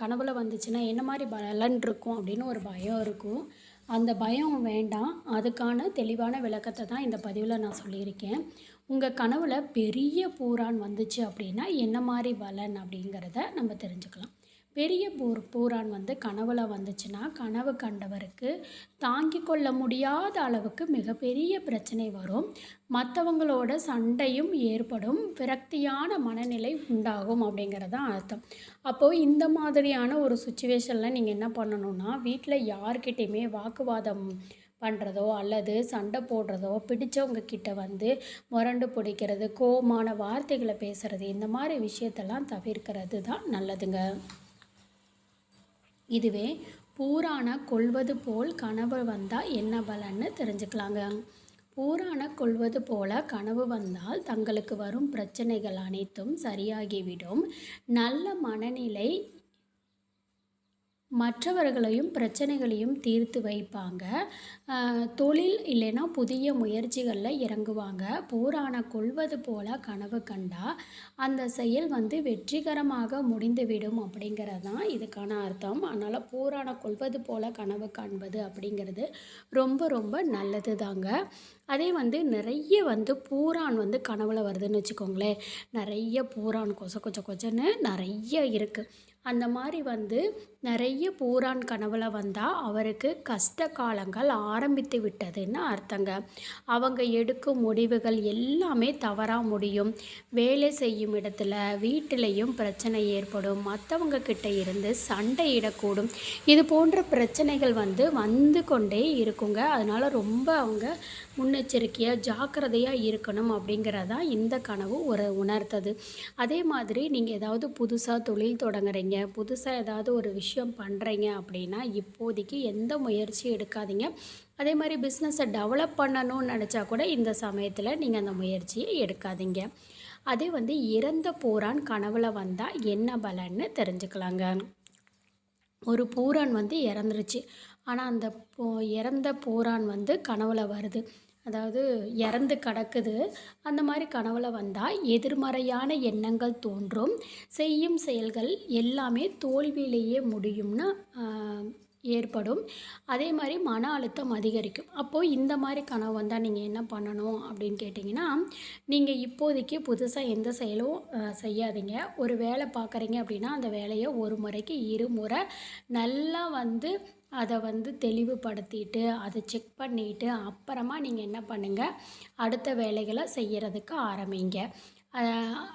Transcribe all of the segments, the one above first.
கனவுல வந்துச்சுன்னா என்ன மாதிரி பலன் இருக்கும் அப்படின்னு ஒரு பயம் இருக்கும். அந்த பயம் வேண்டாம். அதுக்கான தெளிவான விளக்கத்தை தான் இந்த பதிவில் நான் சொல்லியிருக்கேன். உங்கள் கனவுல பெரிய பூரான் வந்துச்சு அப்படின்னா என்ன மாதிரி பலன் அப்படிங்கிறத நம்ம தெரிஞ்சுக்கலாம். பெரிய பூர் பூரான் வந்து கனவுல வந்துச்சுன்னா கனவு கண்டவருக்கு தாங்கிக் கொள்ள முடியாத அளவுக்கு மிகப்பெரிய பிரச்சனை வரும். மற்றவங்களோட சண்டையும் ஏற்படும். விரக்தியான மனநிலை உண்டாகும் அப்படிங்கிறது தான் அர்த்தம். அப்போது இந்த மாதிரியான ஒரு சுச்சுவேஷனில் நீங்கள் என்ன பண்ணணும்னா வீட்டில் யார்கிட்டையுமே வாக்குவாதம் பண்ணுறதோ அல்லது சண்டை போடுறதோ பிடிச்சவங்க கிட்ட வந்து முரண்டு பிடிக்கிறது கோமான வார்த்தைகளை பேசுகிறது இந்த மாதிரி விஷயத்தெல்லாம் தவிர்க்கிறது தான் நல்லதுங்க. இதுவே பூரான கொள்வது போல் கனவு வந்தால் என்ன பலன்னு தெரிஞ்சுக்கலாங்க. பூரான கொள்வது போல கனவு வந்தால் தங்களுக்கு வரும் பிரச்சனைகள் அனைத்தும் சரியாகிவிடும். நல்ல மனநிலை மற்றவர்களையும் பிரச்சனைகளையும் தீர்த்து வைப்பாங்க. தொழில் இல்லைன்னா புதிய முயற்சிகளில் இறங்குவாங்க. போரான கொள்வது போல கனவு கண்டா அந்த செயல் வந்து வெற்றிகரமாக முடிந்துவிடும் அப்படிங்கிறது தான் இதுக்கான அர்த்தம். அதனால் போரான கொள்வது போல கனவு காண்பது அப்படிங்கிறது ரொம்ப ரொம்ப நல்லது தாங்க அதே வந்து நிறைய வந்து பூரான் வந்து கனவுல வருதுன்னு வச்சுக்கோங்களேன். நிறைய பூரான் கொச கொச்ச கொச்சன்னு நிறைய இருக்குது அந்த மாதிரி வந்து நிறைய பூரான் கனவுல வந்தால் அவருக்கு கஷ்ட காலங்கள் ஆரம்பித்து விட்டதுன்னு அர்த்தங்க. அவங்க எடுக்கும் முடிவுகள் எல்லாமே தவறாக முடியும். வேலை செய்யும் இடத்துல வீட்டிலையும் பிரச்சனை ஏற்படும். மற்றவங்க கிட்ட இருந்து சண்டையிடக்கூடும் இது போன்ற பிரச்சனைகள் வந்து வந்து கொண்டே இருக்குங்க. அதனால் ரொம்ப அவங்க முன்னெச்சரிக்கையாக ஜாக்கிரதையாக இருக்கணும் அப்படிங்கிறதா இந்த கனவு ஒரு உணர்த்தது. அதே மாதிரி நீங்கள் ஏதாவது புதுசாக தொழில் தொடங்குறீங்க புதுசாக ஏதாவது ஒரு விஷயம் பண்ணுறீங்க அப்படின்னா இப்போதைக்கு எந்த முயற்சியும் எடுக்காதீங்க. அதே மாதிரி பிஸ்னஸை டெவலப் பண்ணணும்னு நினச்சா கூட இந்த சமயத்தில் நீங்கள் அந்த முயற்சியை எடுக்காதீங்க. அதே வந்து இறந்த போரான் கனவுல வந்தால் என்ன பலன்னு தெரிஞ்சுக்கலாங்க. ஒரு பூரான் வந்து இறந்துருச்சு. ஆனால் அந்த போ இறந்த பூரான் வந்து கனவுல வருது. அதாவது இறந்து கிடக்குது. அந்த மாதிரி கனவுல வந்தால் எதிர்மறையான எண்ணங்கள் தோன்றும். செய்யும் செயல்கள் எல்லாமே தோல்வியிலேயே முடியும்னு ஏற்படும். அதே மாதிரி மன அழுத்தம் அதிகரிக்கும். அப்போது இந்த மாதிரி கனவு வந்தால் நீங்கள் என்ன பண்ணணும் அப்படின்னு கேட்டிங்கன்னா நீங்கள் இப்போதைக்கு புதுசாக எந்த செயலும் செய்யாதீங்க. ஒரு வேலை பார்க்குறீங்க அப்படின்னா அந்த வேலையை ஒரு முறைக்கு இருமுறை நல்லா வந்து அதை வந்து தெளிவுபடுத்திட்டு அதை செக் பண்ணிவிட்டு அப்புறமா நீங்கள் என்ன பண்ணுங்கள் அடுத்த வேலைகளை செய்கிறதுக்கு ஆரம்பிங்க.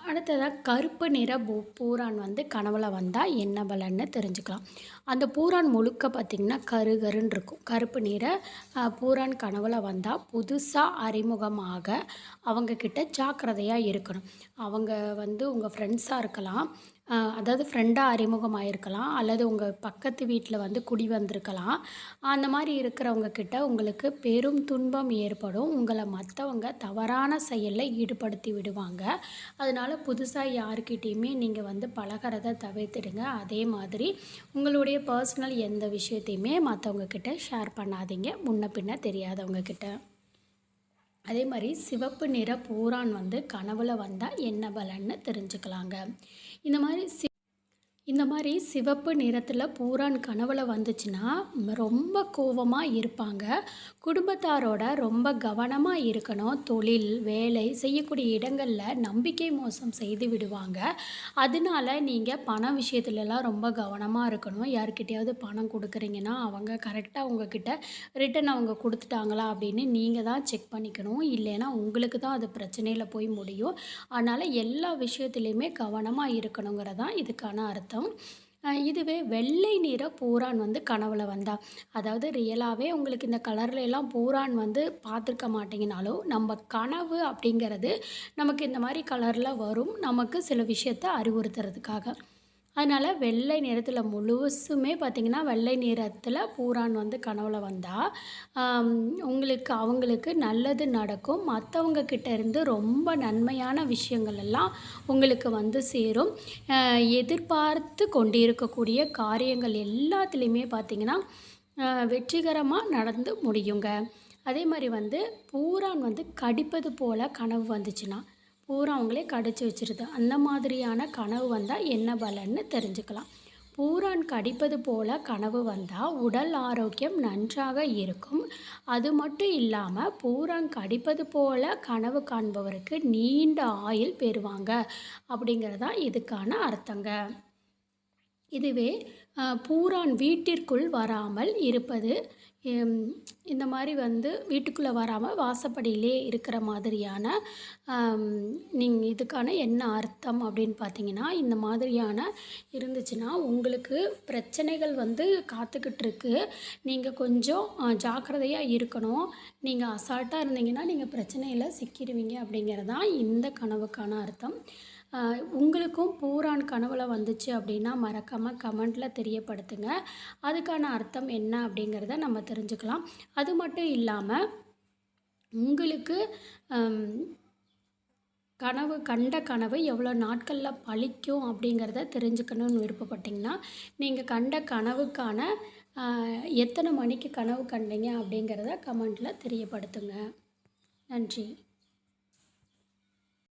அடுத்ததாக கருப்பு நிற பூ பூரான் வந்து கனவுல வந்தால் என்ன பலன்னு தெரிஞ்சுக்கலாம். அந்த பூரான் முழுக்க பார்த்திங்கன்னா கருகருன்னு இருக்கும். கருப்பு நிற பூரான் கனவுல வந்தால் புதுசாக அறிமுகமாக அவங்கக்கிட்ட ஜாக்கிரதையாக இருக்கணும். அவங்க வந்து உங்கள் ஃப்ரெண்ட்ஸாக இருக்கலாம். அதாவது ஃப்ரெண்டாக அறிமுகமாயிருக்கலாம் அல்லது உங்கள் பக்கத்து வீட்டில் வந்து குடி வந்திருக்கலாம். அந்த மாதிரி இருக்கிறவங்க கிட்ட உங்களுக்கு பெரும் துன்பம் ஏற்படும். உங்களை மற்றவங்க தவறான செயலில் ஈடுபடுத்தி விடுவாங்க. அதனால் புதுசாக யாருக்கிட்டேயுமே நீங்கள் வந்து பழகிறத தவிர்த்துடுங்க. அதே மாதிரி உங்களுடைய பர்சனல் எந்த விஷயத்தையுமே மற்றவங்க கிட்ட ஷேர் பண்ணாதீங்க. முன்ன பின்ன தெரியாதவங்க கிட்ட. அதே மாதிரி சிவப்பு நிற பூரான் வந்து கனவுல வந்தால் என்ன பலன்னு தெரிஞ்சுக்கலாங்க. இந்த மாதிரி சி இந்த மாதிரி சிவப்பு நிறத்தில் பூரான் கனவுல வந்துச்சுன்னா ரொம்ப கோவமாக இருப்பாங்க. குடும்பத்தாரோட ரொம்ப கவனமாக இருக்கணும். தொழில் வேலை செய்யக்கூடிய இடங்களில் நம்பிக்கை மோசம் செய்து விடுவாங்க. அதனால நீங்கள் பண விஷயத்துலலாம் ரொம்ப கவனமாக இருக்கணும். யார்கிட்டயாவது பணம் கொடுக்குறீங்கன்னா அவங்க கரெக்டாக உங்ககிட்ட ரிட்டன் அவங்க கொடுத்துட்டாங்களா அப்படின்னு நீங்கள் தான் செக் பண்ணிக்கணும். இல்லைன்னா உங்களுக்கு தான் அது பிரச்சனையில் போய் முடியும். அதனால் எல்லா விஷயத்துலையுமே கவனமாக இருக்கணுங்கிறதான் இதுக்கான அர்த்தம். அஹ் இதுவே வெள்ளை நிற பூரான் வந்து கனவுல வந்தா. அதாவது ரியலாகவே உங்களுக்கு இந்த கலர்ல எல்லாம் பூரான் வந்து பார்த்துருக்க மாட்டீங்கனாலும் நம்ம கனவு அப்படிங்கிறது நமக்கு இந்த மாதிரி கலரில் வரும். நமக்கு சில விஷயத்த அறிவுறுத்துறதுக்காக. அதனால் வெள்ளை நிறத்தில் முழுசுமே பார்த்திங்கன்னா வெள்ளை நிறத்தில் பூரான் வந்து கனவுல வந்தால் உங்களுக்கு அவங்களுக்கு நல்லது நடக்கும். மற்றவங்க கிட்ட இருந்து ரொம்ப நன்மையான விஷயங்கள் எல்லாம் உங்களுக்கு வந்து சேரும். எதிர்பார்த்து கொண்டிருக்கக்கூடிய காரியங்கள் எல்லாத்துலேயுமே பார்த்திங்கன்னா வெற்றிகரமாக நடந்து முடியுங்க. அதே மாதிரி வந்து பூரான் வந்து கடிப்பது போல் கனவு வந்துச்சுன்னா பூரா அவங்களே கடிச்சு வச்சிருது. அந்த மாதிரியான கனவு வந்தால் என்ன பலன்னு தெரிஞ்சுக்கலாம். பூரான் கடிப்பது போல கனவு வந்தால் உடல் ஆரோக்கியம் நன்றாக இருக்கும். அது மட்டும் இல்லாமல் பூரான் கடிப்பது போல கனவு காண்பவருக்கு நீண்ட ஆயில் பெறுவாங்க அப்படிங்கிறதான் இதுக்கான அர்த்தங்க. இதுவே பூரான் வீட்டிற்குள் வராமல் இருப்பது இந்த மாதிரி வந்து வீட்டுக்குள்ளே வராமல் வாசப்படியிலே இருக்கிற மாதிரியான நீங்கள் இதுக்கான என்ன அர்த்தம் அப்படின்னு பார்த்தீங்கன்னா இந்த மாதிரியான இருந்துச்சுன்னா உங்களுக்கு பிரச்சனைகள் வந்து காத்துக்கிட்டு இருக்கு. நீங்கள் கொஞ்சம் ஜாக்கிரதையாக இருக்கணும். நீங்கள் அசால்ட்டாக இருந்தீங்கன்னா நீங்கள் பிரச்சனையில் சிக்கிடுவீங்க அப்படிங்கிறது தான் இந்த கனவுக்கான அர்த்தம். உங்களுக்கும் பூரான் கனவுல வந்துச்சு அப்படின்னா மறக்காமல் கமெண்ட்டில் தெரியப்படுத்துங்க. அதுக்கான அர்த்தம் என்ன அப்படிங்கிறத நம்ம தெரிஞ்சுக்கலாம். அது மட்டும் இல்லாமல் உங்களுக்கு கனவு கண்ட கனவு எவ்வளோ நாட்களில் பழிக்கும் அப்படிங்கிறத தெரிஞ்சுக்கணும்னு விருப்பப்பட்டிங்கன்னா நீங்கள் கண்ட கனவுக்கான எத்தனை மணிக்கு கனவு கண்டீங்க அப்படிங்கிறத கமெண்ட்டில் தெரியப்படுத்துங்க. நன்றி.